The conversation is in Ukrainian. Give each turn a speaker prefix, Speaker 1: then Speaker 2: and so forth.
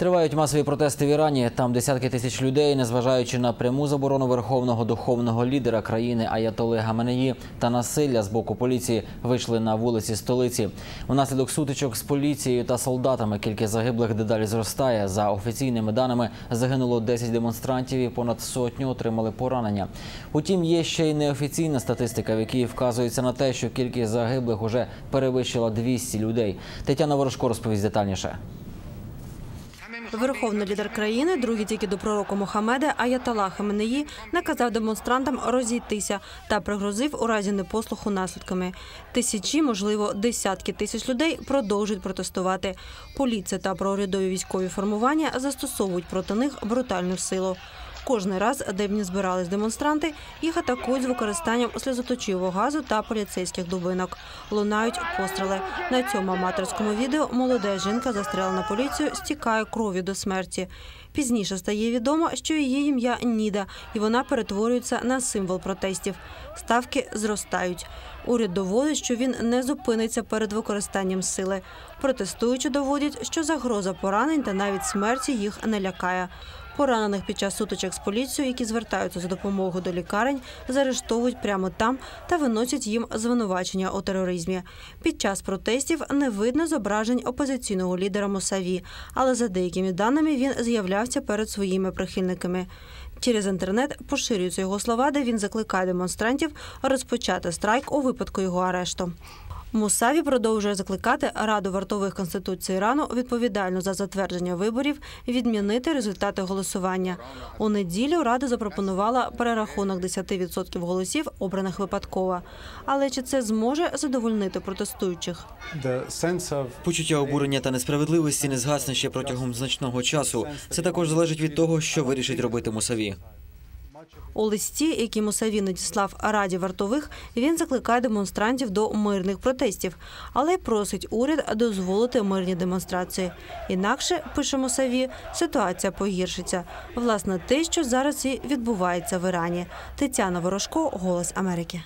Speaker 1: Тривають масові протести в Ірані. Там десятки тисяч людей, незважаючи на пряму заборону верховного духовного лідера країни Аятоли Гаменеї та насилля з боку поліції, вийшли на вулиці столиці. Унаслідок сутичок з поліцією та солдатами кількість загиблих дедалі зростає. За офіційними даними загинуло 10 демонстрантів і понад сотню отримали поранення. Утім, є ще й неофіційна статистика, в якій вказується на те, що кількість загиблих уже перевищила 200 людей. Тетяна Ворожко розповість детальніше.
Speaker 2: Верховний лідер країни, другий тільки до пророка Мохамеда, Аятала Хаменеї, наказав демонстрантам розійтися та пригрозив у разі непослуху наслідками. Тисячі, можливо, десятки тисяч людей продовжують протестувати. Поліція та проурядові військові формування застосовують проти них брутальну силу. Кожний раз, де б не збирались демонстранти, їх атакують з використанням сльозоточивого газу та поліцейських дубинок. Лунають постріли. На цьому аматорському відео молода жінка застрелена поліцію, стікає кров'ю до смерті. Пізніше стає відомо, що її ім'я Ніда, і вона перетворюється на символ протестів. Ставки зростають. Уряд доводить, що він не зупиниться перед використанням сили. Протестуючи доводять, що загроза поранень та навіть смерті їх не лякає. Поранених під час сутичок з поліцією, які звертаються за допомогою до лікарень, заарештовують прямо там та виносять їм звинувачення у тероризмі. Під час протестів не видно зображень опозиційного лідера Мосаві, але за деякими даними він з'являвся перед своїми прихильниками. Через інтернет поширюються його слова, де він закликає демонстрантів розпочати страйк у випадку його арешту. Мусаві продовжує закликати Раду вартових конституції Ірану відповідальну за затвердження виборів відмінити результати голосування. У неділю Рада запропонувала перерахунок 10% голосів, обраних випадково. Але чи це зможе задовольнити протестуючих?
Speaker 3: Почуття обурення та несправедливості не згасне ще протягом значного часу. Це також залежить від того, що вирішить робити Мусаві.
Speaker 2: У листі, який Мусаві надіслав Раді вартових, він закликає демонстрантів до мирних протестів, але й просить уряд дозволити мирні демонстрації. Інакше пише Мусаві, ситуація погіршиться. Власне, те, що зараз і відбувається в Ірані. Тетяна Ворожко, Голос Америки.